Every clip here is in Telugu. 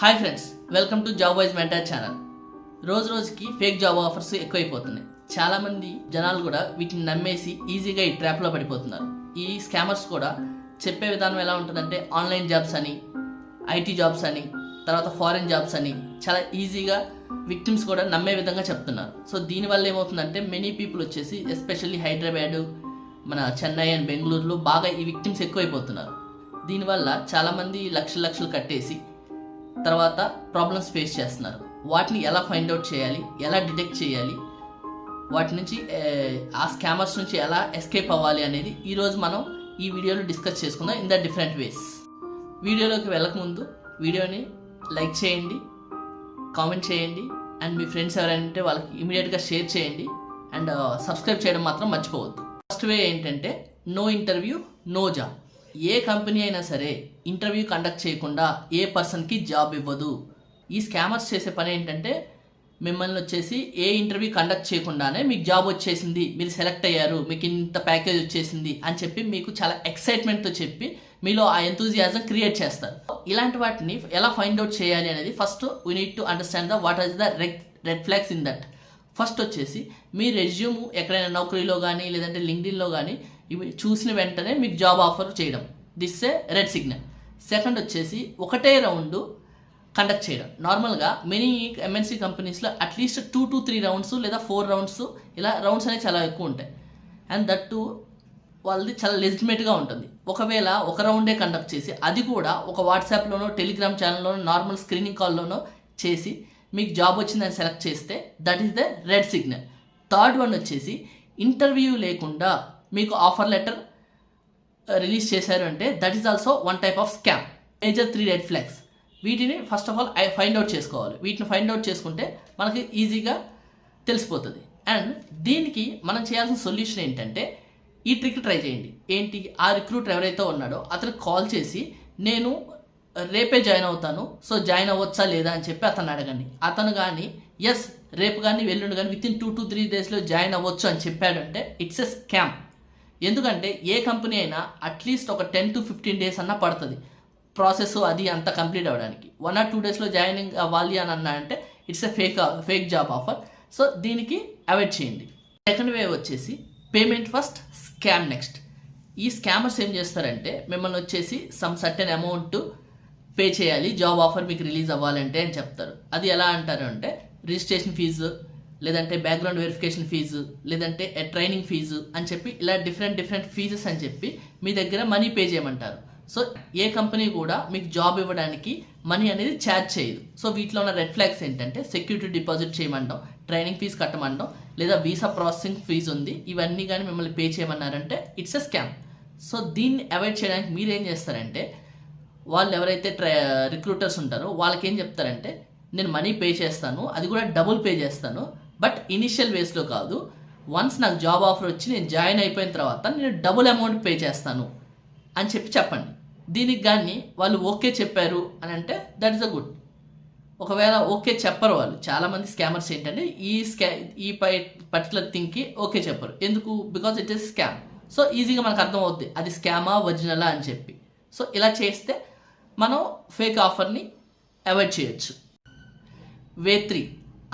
Hi friends welcome to job wise mentor channel రోజు రోజుకి ఫేక్ జాబ్ ఆఫర్స్ ఎక్కువైపోతున్నాయి. చాలామంది జనాలు కూడా వీటిని నమ్మేసి ఈజీగా ఈ ట్రాప్లో పడిపోతున్నారు. ఈ స్కామర్స్ కూడా చెప్పే విధానం ఎలా ఉంటుందంటే ఆన్లైన్ జాబ్స్ అని ఐటీ జాబ్స్ అని తర్వాత ఫారెన్ జాబ్స్ అని చాలా ఈజీగా విక్టిమ్స్ కూడా నమ్మే విధంగా చెప్తున్నారు. సో దీనివల్ల ఏమవుతుందంటే మెనీ పీపుల్ వచ్చేసి ఎస్పెషల్లీ హైదరాబాదు మన చెన్నై అండ్ బెంగళూరులో బాగా ఈ విక్టిమ్స్ ఎక్కువైపోతున్నారు. దీనివల్ల చాలామంది లక్షలు లక్షలు కట్టేసి తర్వాత ప్రాబ్లమ్స్ ఫేస్ చేస్తున్నారు. వాటిని ఎలా ఫైండ్ అవుట్ చేయాలి? ఎలా డిటెక్ట్ చేయాలి? వాటి నుంచి ఆ స్కామర్స్ నుంచి ఎలా ఎస్కేప్ అవ్వాలి అనేది ఈరోజు మనం ఈ వీడియోలో డిస్కస్ చేసుకుందాం ఇన్ ద డిఫరెంట్ వేస్ వీడియోలోకి వెళ్ళకముందు వీడియోని లైక్ చేయండి కామెంట్ చేయండి అండ్ మీ ఫ్రెండ్స్ ఎవరైనా వాళ్ళకి ఇమీడియట్గా షేర్ చేయండి అండ్ సబ్స్క్రైబ్ uh, చేయడం మాత్రం మర్చిపోవద్దు. ఫస్ట్ వే ఏంటంటే నో ఇంటర్వ్యూ నో జాబ్ ఏ కంపెనీ అయినా సరే ఇంటర్వ్యూ కండక్ట్ చేయకుండా ఏ పర్సన్కి జాబ్ ఇవ్వదు. ఈ స్కామర్స్ చేసే పని ఏంటంటే మిమ్మల్ని వచ్చేసి ఏ ఇంటర్వ్యూ కండక్ట్ చేయకుండానే మీకు జాబ్ వచ్చేసింది మీరు సెలెక్ట్ అయ్యారు మీకు ఇంత ప్యాకేజ్ వచ్చేసింది అని చెప్పి మీకు చాలా ఎక్సైట్మెంట్తో చెప్పి మీలో ఆ ఎంతూజియాజం క్రియేట్ చేస్తారు. ఇలాంటి వాటిని ఎలా ఫైండ్ అవుట్ చేయాలి అనేది first we need to understand the what as the red red flags in that first వచ్చేసి మీ రెజ్యూమ్ ఎక్కడైనా నౌకరీలో కానీ లేదంటే లింక్డిన్లో కానీ ఇవి చూసిన వెంటనే మీకు జాబ్ ఆఫర్ చేయడం. This a red signal. Second వచ్చేసి ఒకటే రౌండ్ కండక్ట్ చేయడం. నార్మల్గా మెనీ ఎంఎన్సీ కంపెనీస్లో at least two to three rounds లేదా ఫోర్ రౌండ్స్ ఇలా రౌండ్స్ అనేవి చాలా ఎక్కువ ఉంటాయి. అండ్ దట్ టు వాళ్ళది చాలా లెజిటిమేట్గా ఉంటుంది. ఒకవేళ ఒక రౌండే కండక్ట్ చేసి అది కూడా ఒక వాట్సాప్లోనో టెలిగ్రామ్ ఛానల్లోనో నార్మల్ స్క్రీనింగ్ కాల్లోనో చేసి మీకు జాబ్ వచ్చిందని సెలెక్ట్ చేస్తే that is the red signal. Third one వచ్చేసి ఇంటర్వ్యూ లేకుండా మీకు ఆఫర్ లెటర్ రిలీజ్ చేశారు అంటే that is also one type of scam major three red flags వీటిని first of all I find out చేసుకోవాలి. వీటిని ఫైండ్ అవుట్ చేసుకుంటే మనకి ఈజీగా తెలిసిపోతుంది. అండ్ దీనికి మనం చేయాల్సిన సొల్యూషన్ ఏంటంటే ఈ ట్రిక్ ట్రై చేయండి. ఏంటి? ఆ రిక్రూటర్ ఎవరైతే ఉన్నాడో అతనికి కాల్ చేసి నేను రేపే జాయిన్ అవుతాను. సో జాయిన్ అవ్వచ్చా లేదా? అని చెప్పి అతను అడగండి. అతను కానీ ఎస్ రేపు కానీ వెళ్ళుండు కానీ within two to three డేస్లో జాయిన్ అవ్వచ్చు అని చెప్పాడంటే ఇట్స్ ఎ స్కామ్ ఎందుకంటే ఏ కంపెనీ అయినా అట్లీస్ట్ ఒక టెన్ టు ఫిఫ్టీన్ డేస్ అన్నా పడుతుంది. ప్రాసెస్ అది అంత కంప్లీట్ అవ్వడానికి. వన్ ఆర్ టూ డేస్లో జాయినింగ్ అవ్వాలి అని అన్నా అంటే it's a fake fake job offer. So దీనికి అవాయిడ్ చేయండి. సెకండ్ వేవ్ వచ్చేసి పేమెంట్ ఫస్ట్ స్కామ్ నెక్స్ట్. ఈ స్కామర్స్ ఏం చేస్తారంటే మిమ్మల్ని వచ్చేసి సమ్ సర్టెన్ అమౌంట్ పే చేయాలి. జాబ్ ఆఫర్ మీకు రిలీజ్ అవ్వాలంటే అని చెప్తారు. అది ఎలా అంటారు అంటే రిజిస్ట్రేషన్ ఫీజు లేదంటే బ్యాక్గ్రౌండ్ వెరిఫికేషన్ ఫీజు లేదంటే ట్రైనింగ్ ఫీజు అని చెప్పి ఇలా డిఫరెంట్ డిఫరెంట్ ఫీజెస్ అని చెప్పి మీ దగ్గర మనీ పే చేయమంటారు. సో ఏ కంపెనీ కూడా మీకు జాబ్ ఇవ్వడానికి మనీ అనేది ఛార్జ్ చేయదు. సో వీటిలో ఉన్న రెడ్ ఫ్లాగ్స్ ఏంటంటే సెక్యూరిటీ డిపాజిట్ చేయమంటాం ట్రైనింగ్ ఫీజు కట్టమంటాం లేదా వీసా ప్రాసెసింగ్ ఫీజు ఉంది. ఇవన్నీ కానీ మిమ్మల్ని పే చేయమన్నారంటే ఇట్స్ ఎ స్కామ్ సో దీన్ని అవాయిడ్ చేయడానికి మీరు ఏం చేస్తారంటే వాళ్ళు ఎవరైతే ట్రై రిక్రూటర్స్ ఉంటారో వాళ్ళకి ఏం చెప్తారంటే నేను మనీ పే చేస్తాను అది కూడా డబుల్ పే చేస్తాను. బట్ ఇనిషియల్ వేస్లో కాదు. వన్స్ నాకు జాబ్ ఆఫర్ వచ్చి నేను జాయిన్ అయిపోయిన తర్వాత నేను డబుల్ అమౌంట్ పే చేస్తాను అని చెప్పి చెప్పండి. దీనికి కానీ వాళ్ళు ఓకే చెప్పారు అని అంటే దట్ ఇస్ అ గుడ్ ఒకవేళ ఓకే చెప్పరు వాళ్ళు. చాలామంది స్కామర్స్ ఏంటంటే ఈ స్కా ఈ పై పర్టికులర్ థింగ్కి ఓకే చెప్పరు. ఎందుకు? Because it is scam so ఈజీగా మనకు అర్థం అవుద్ది అది స్కామా ఒరిజినలా అని చెప్పి. సో ఇలా చేస్తే మనం ఫేక్ ఆఫర్ని అవాయిడ్ చేయొచ్చు. Way three.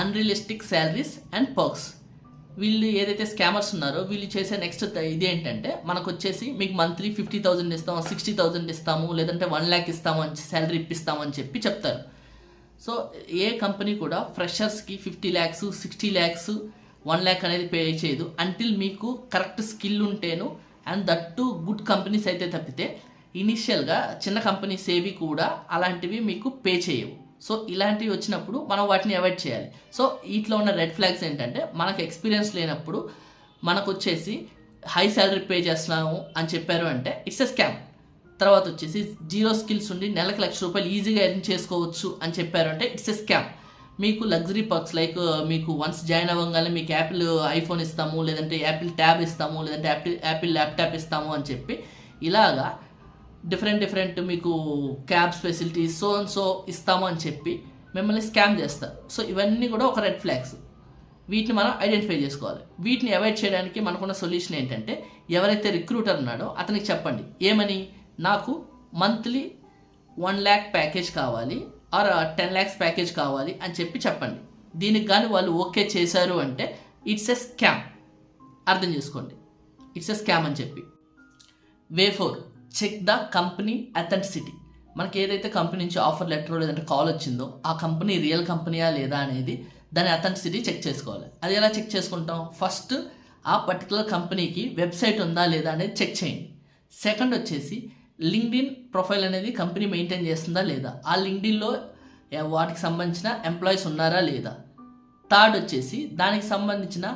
Unrealistic salaries and perks వీళ్ళు ఏదైతే స్కామర్స్ ఉన్నారో వీళ్ళు చేసే నెక్స్ట్ ఇది ఏంటంటే మనకు వచ్చేసి మీకు మంత్లీ ఫిఫ్టీ థౌసండ్ ఇస్తాము సిక్స్టీ థౌసండ్ ఇస్తాము లేదంటే వన్ ల్యాక్ ఇస్తాము అని శాలరీ ఇప్పిస్తాము అని చెప్పి చెప్తారు. సో ఏ కంపెనీ కూడా ఫ్రెషర్స్కి fifty lakhs sixty lakhs one lakh అనేది పే చేయదు. అంటిల్ మీకు correct skill ఉంటేను and that to good companies అయితే తప్పితే ఇనిషియల్గా చిన్న కంపెనీస్ ఏవి కూడా అలాంటివి మీకు పే చేయవు. సో ఇలాంటివి వచ్చినప్పుడు మనం వాటిని అవాయిడ్ చేయాలి. సో వీటిలో ఉన్న రెడ్ ఫ్లాగ్స్ ఏంటంటే మనకు ఎక్స్పీరియన్స్ లేనప్పుడు మనకు వచ్చేసి హై శాలరీ పే చేస్తున్నాము అని చెప్పారు అంటే ఇట్స్ ఎ స్కామ్ తర్వాత వచ్చేసి జీరో స్కిల్స్ ఉండి నెలకు లక్ష రూపాయలు ఈజీగా ఎర్న్ చేసుకోవచ్చు అని చెప్పారు అంటే ఇట్స్ ఎ స్కామ్ మీకు లగ్జరీ పర్క్స్ లైక్ మీకు వన్స్ జాయిన్ అవ్వగానే మీకు యాపిల్ ఐఫోన్ uh, ఇస్తాము లేదంటే యాపిల్ ట్యాబ్ ఇస్తాము లేదంటే యాపిల్ యాపిల్ ల్యాప్టాప్ ఇస్తాము అని చెప్పి ఇలాగా డిఫరెంట్ డిఫరెంట్ మీకు cabs facilities so and so ఇస్తాము అని చెప్పి మిమ్మల్ని స్కామ్ చేస్తారు. సో ఇవన్నీ కూడా ఒక రెడ్ ఫ్లాగ్స్ వీటిని మనం ఐడెంటిఫై చేసుకోవాలి. వీటిని అవాయిడ్ చేయడానికి మనకున్న సొల్యూషన్ ఏంటంటే ఎవరైతే రిక్రూటర్ ఉన్నాడో అతనికి చెప్పండి ఏమని? నాకు మంత్లీ వన్ ల్యాక్ ప్యాకేజ్ కావాలి ఆర్ టెన్ ల్యాక్స్ ప్యాకేజ్ కావాలి అని చెప్పి చెప్పండి. దీనికి కానీ వాళ్ళు ఓకే చేశారు అంటే ఇట్స్ ఎ స్కామ్ అర్థం చేసుకోండి. ఇట్స్ ఎ స్కామ్ అని చెప్పి. Way four check the company authenticity మనకి ఏదైతే కంపెనీ నుంచి ఆఫర్ లెటర్ లేదంటే కాల్ వచ్చిందో ఆ కంపెనీ రియల్ కంపెనీయా లేదా అనేది దాని అథెంటిసిటీ చెక్ చేసుకోవాలి. అది ఎలా చెక్ చేసుకుంటాం? ఫస్ట్ ఆ పర్టికులర్ కంపెనీకి వెబ్సైట్ ఉందా లేదా అనేది చెక్ చేయండి. సెకండ్ వచ్చేసి లింక్డ్ఇన్ ప్రొఫైల్ అనేది కంపెనీ మెయింటైన్ చేస్తుందా లేదా? ఆ లింక్డ్ఇన్లో వాటికి సంబంధించిన ఎంప్లాయీస్ ఉన్నారా లేదా? థర్డ్ వచ్చేసి దానికి సంబంధించిన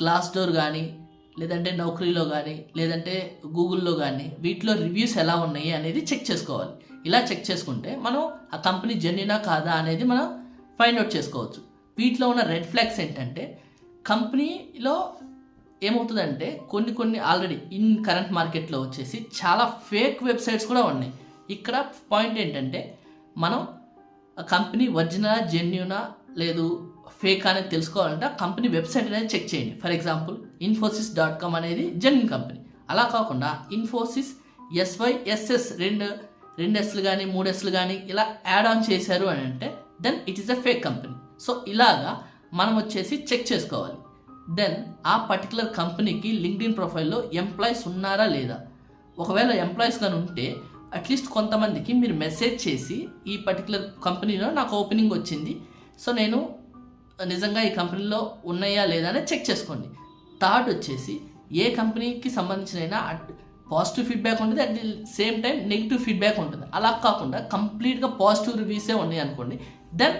గ్లాస్ డోర్ కానీ లేదంటే నౌకరీలో కానీ లేదంటే గూగుల్లో కానీ వీటిలో రివ్యూస్ ఎలా ఉన్నాయి అనేది చెక్ చేసుకోవాలి. ఇలా చెక్ చేసుకుంటే మనం ఆ కంపెనీ జెన్యునా కాదా అనేది మనం ఫైండ్ అవుట్ చేసుకోవచ్చు. వీటిలో ఉన్న రెడ్ ఫ్లాగ్స్ ఏంటంటే కంపెనీలో ఏమవుతుందంటే కొన్ని కొన్ని ఆల్రెడీ ఇన్ కరెంట్ మార్కెట్లో వచ్చేసి చాలా ఫేక్ వెబ్సైట్స్ కూడా ఉన్నాయి. ఇక్కడ పాయింట్ ఏంటంటే మనం ఆ కంపెనీ ఒరిజినల్ జెన్యునా లేదు ఫేక్ అనేది తెలుసుకోవాలంటే ఆ కంపెనీ వెబ్సైట్ అనేది చెక్ చేయండి. For example Infosys dot com అనేది జెన్యున్ కంపెనీ. అలా కాకుండా ఇన్ఫోసిస్ ఎస్వైఎస్ఎస్ రెండు రెండు ఎస్లు కానీ మూడు ఎస్లు కానీ ఇలా యాడ్ ఆన్ చేశారు అని అంటే then it is a fake company so ఇలాగా మనం వచ్చేసి చెక్ చేసుకోవాలి. దెన్ ఆ పర్టికులర్ కంపెనీకి లింక్డ్ఇన్ ప్రొఫైల్లో ఎంప్లాయీస్ ఉన్నారా లేదా? ఒకవేళ ఎంప్లాయీస్ కానీ ఉంటే అట్లీస్ట్ కొంతమందికి మీరు మెసేజ్ చేసి ఈ పర్టికులర్ కంపెనీలో నాకు ఓపెనింగ్ వచ్చింది. సో నేను నిజంగా ఈ కంపెనీలో ఉన్నాయా లేదా అనేది చెక్ చేసుకోండి. థర్డ్ వచ్చేసి ఏ కంపెనీకి సంబంధించిన పాజిటివ్ ఫీడ్బ్యాక్ ఉంటుంది at the same time negative feedback ఉంటుంది. అలా కాకుండా కంప్లీట్గా పాజిటివ్ రివ్యూసే ఉన్నాయి అనుకోండి దెన్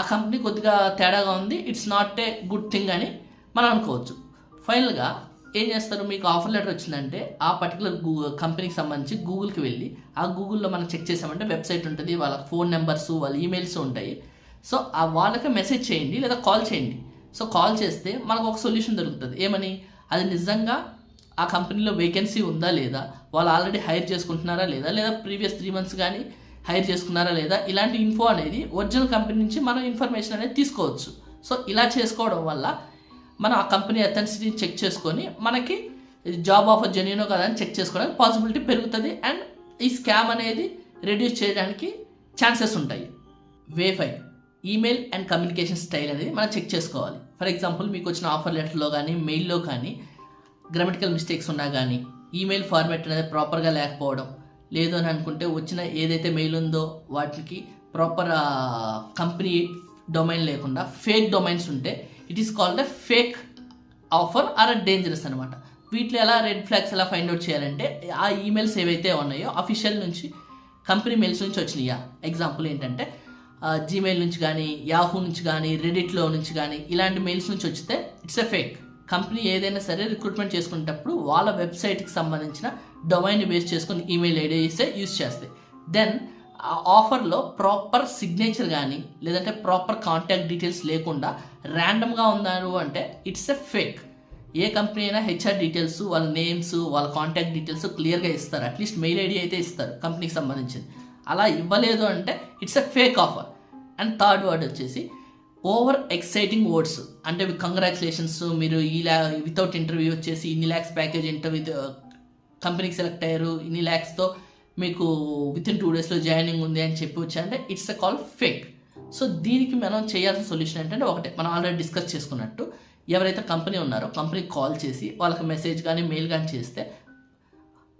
ఆ కంపెనీ కొద్దిగా తేడాగా ఉంది it's not a good thing అని మనం అనుకోవచ్చు. ఫైనల్గా ఏం చేస్తారు మీకు ఆఫర్ లెటర్ వచ్చిందంటే ఆ పర్టికులర్ గూగుల్ కంపెనీకి సంబంధించి గూగుల్కి వెళ్ళి ఆ గూగుల్లో మనం చెక్ చేసామంటే వెబ్సైట్ ఉంటుంది వాళ్ళ ఫోన్ నెంబర్స్ వాళ్ళ ఈమెయిల్స్ ఉంటాయి. సో ఆ వాళ్ళకి మెసేజ్ చేయండి లేదా కాల్ చేయండి. సో కాల్ చేస్తే మనకు ఒక సొల్యూషన్ దొరుకుతుంది. ఏమని? అది నిజంగా ఆ కంపెనీలో వేకెన్సీ ఉందా లేదా? వాళ్ళు ఆల్రెడీ హైర్ చేసుకుంటున్నారా లేదా? లేదా ప్రీవియస్ త్రీ మంత్స్ కానీ హైర్ చేసుకున్నారా లేదా? ఇలాంటి ఇన్ఫో అనేది ఒరిజినల్ కంపెనీ నుంచి మనం ఇన్ఫర్మేషన్ అనేది తీసుకోవచ్చు. సో ఇలా చేసుకోవడం వల్ల మనం ఆ కంపెనీ అథెన్సిటీని చెక్ చేసుకొని మనకి జాబ్ ఆఫర్ జెన్యునో కదా అని చెక్ చేసుకోవడానికి పాసిబిలిటీ పెరుగుతుంది అండ్ ఈ స్కామ్ అనేది రెడ్యూస్ చేయడానికి ఛాన్సెస్ ఉంటాయి. Way five email and communication style అనేది మనం చెక్ చేసుకోవాలి. ఫర్ ఎగ్జాంపుల్ మీకు వచ్చిన ఆఫర్ లెటర్లో కానీ మెయిల్లో కానీ గ్రామటికల్ మిస్టేక్స్ ఉన్నా కానీ ఈమెయిల్ ఫార్మాట్ అనేది ప్రాపర్గా లేకపోవడం లేదు అని అనుకుంటే వచ్చిన ఏదైతే మెయిల్ ఉందో వాటికి ప్రాపర్ కంపెనీ డొమైన్ లేకుండా ఫేక్ డొమైన్స్ ఉంటే it is called the fake offer or dangerous అనమాట వీటిలో ఎలా రెడ్ ఫ్లాగ్స్ ఎలా ఫైండ్ అవుట్ చేయాలంటే ఆ ఈమెయిల్స్ ఏవైతే ఉన్నాయో అఫీషియల్ నుంచి కంపెనీ మెయిల్స్ నుంచి వచ్చినాయా? ఎగ్జాంపుల్ ఏంటంటే జీమెయిల్ నుంచి కానీ యాహూ నుంచి కానీ రెడిట్లో నుంచి కానీ ఇలాంటి మెయిల్స్ నుంచి వచ్చితే ఇట్స్ ఎ ఫేక్ కంపెనీ ఏదైనా సరే రిక్రూట్మెంట్ చేసుకునేటప్పుడు వాళ్ళ వెబ్సైట్కి సంబంధించిన డొమైన్ బేస్ చేసుకుని ఈమెయిల్ ఐడియాసే యూజ్ చేస్తాయి దెన్ ఆఫర్లో ప్రాపర్ సిగ్నేచర్ కానీ లేదంటే ప్రాపర్ కాంటాక్ట్ డీటెయిల్స్ లేకుండా ర్యాండమ్గా ఉన్నారు అంటే it's a fake A company అయినా హెచ్ఆర్ డీటెయిల్స్ వాళ్ళ నేమ్స్ వాళ్ళ కాంటాక్ట్ డీటెయిల్స్ క్లియర్గా ఇస్తారు. అట్లీస్ట్ మెయిల్ ఐడి అయితే ఇస్తారు కంపెనీకి సంబంధించింది. అలా ఇవ్వలేదు అంటే it's a fake offer and third word వచ్చేసి ఓవర్ ఎక్సైటింగ్ వర్డ్స్. అంటే కంగ్రాచులేషన్స్ మీరు ఈ ల్యా వితౌట్ ఇంటర్వ్యూ వచ్చేసి ఇన్ని ల్యాక్స్ ప్యాకేజ్ ఇంటర్వ్యూ కంపెనీకి సెలెక్ట్ అయ్యారు ఇన్ని ల్యాక్స్తో మీకు విత్ ఇన్ టూ డేస్లో జాయినింగ్ ఉంది అని చెప్పి వచ్చారంటే it's a call fake. So దీనికి మనం చేయాల్సిన సొల్యూషన్ ఏంటంటే ఒకటే మనం ఆల్రెడీ డిస్కస్ చేసుకున్నట్టు ఎవరైతే కంపెనీ ఉన్నారో కంపెనీకి కాల్ చేసి వాళ్ళకి మెసేజ్ కానీ మెయిల్ కానీ చేస్తే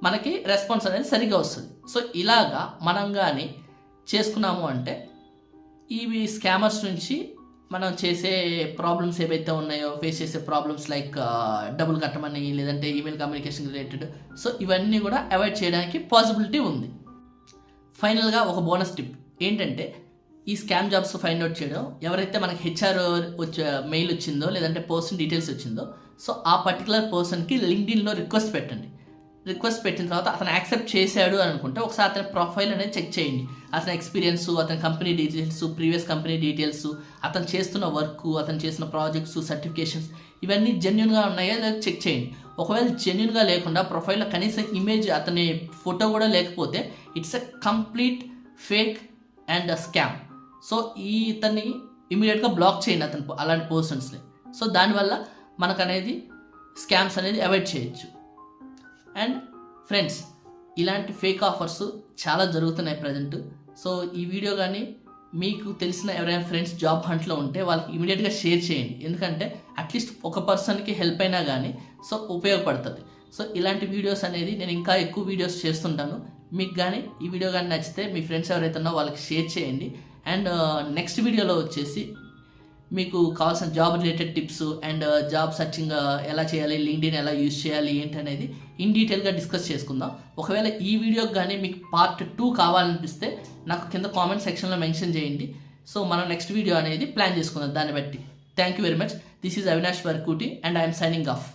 మనకి రెస్పాన్స్ అనేది సరిగా వస్తుంది. సో ఇలాగా మనం కానీ చేసుకున్నాము అంటే ఇవి స్కామర్స్ నుంచి మనం చేసే ప్రాబ్లమ్స్ ఏవైతే ఉన్నాయో ఫేస్ చేసే ప్రాబ్లమ్స్ లైక్ డబ్బులు కట్టమని లేదంటే ఈమెయిల్ కమ్యూనికేషన్ రిలేటెడ్ సో ఇవన్నీ కూడా అవాయిడ్ చేయడానికి పాసిబిలిటీ ఉంది. ఫైనల్గా ఒక బోనస్ టిప్ ఏంటంటే ఈ స్కామ్ జాబ్స్ ఫైండ్ అవుట్ చేయడం ఎవరైతే మనకి హెచ్ఆర్ వచ్చే మెయిల్ వచ్చిందో లేదంటే పర్సన్ డీటెయిల్స్ వచ్చిందో సో ఆ పర్టికులర్ పర్సన్కి లింక్డ్ఇన్లో రిక్వెస్ట్ పెట్టండి. రిక్వెస్ట్ పెట్టిన తర్వాత అతను యాక్సెప్ట్ చేశాడు అని అనుకుంటే ఒకసారి అతని ప్రొఫైల్ అనేది చెక్ చేయండి. అతని ఎక్స్పీరియన్స్ అతని company details previous company details అతను చేస్తున్న వర్క్ అతను చేసిన ప్రాజెక్ట్స్ సర్టిఫికేషన్స్ ఇవన్నీ జెన్యున్గా ఉన్నాయో లేదా చెక్ చేయండి. ఒకవేళ జెన్యున్గా లేకుండా ప్రొఫైల్లో కనీసం ఇమేజ్ అతని ఫోటో కూడా లేకపోతే it's a complete fake and scam so ఈ ఇతన్ని ఇమీడియట్గా బ్లాక్ చేయండి అతను అలాంటి పర్సన్స్ని సో దానివల్ల మనకు అనేది స్కామ్స్ అనేది అవాయిడ్ చేయొచ్చు. అండ్ ఫ్రెండ్స్ ఇలాంటి ఫేక్ ఆఫర్స్ చాలా జరుగుతున్నాయి ప్రజెంట్ సో ఈ వీడియో కానీ మీకు తెలిసిన ఎవరైనా ఫ్రెండ్స్ జాబ్ హంట్లో ఉంటే వాళ్ళకి ఇమీడియట్గా షేర్ చేయండి. ఎందుకంటే అట్లీస్ట్ ఒక పర్సన్కి హెల్ప్ అయినా కానీ సో ఉపయోగపడుతుంది. సో ఇలాంటి వీడియోస్ అనేది నేను ఇంకా ఎక్కువ వీడియోస్ చేస్తుంటాను. మీకు కానీ ఈ వీడియో కానీ నచ్చితే మీ ఫ్రెండ్స్ ఎవరైతే ఉన్నారో వాళ్ళకి షేర్ చేయండి. అండ్ uh, నెక్స్ట్ వీడియోలో వచ్చేసి మీకు కావాల్సిన job related tips and job searching ఎలా చేయాలి లింక్డ్ఇన్ ఎలా యూజ్ చేయాలి ఏంటి అనేది ఇన్ డీటెయిల్గా డిస్కస్ చేసుకుందాం. ఒకవేళ ఈ వీడియోకి కానీ మీకు పార్ట్ టూ కావాలనిపిస్తే నాకు కింద కామెంట్ సెక్షన్లో మెన్షన్ చేయండి. సో మనం నెక్స్ట్ వీడియో అనేది ప్లాన్ చేసుకుందాం దాన్ని బట్టి. Thank you very much this is Avinash Varkuti and I'm signing off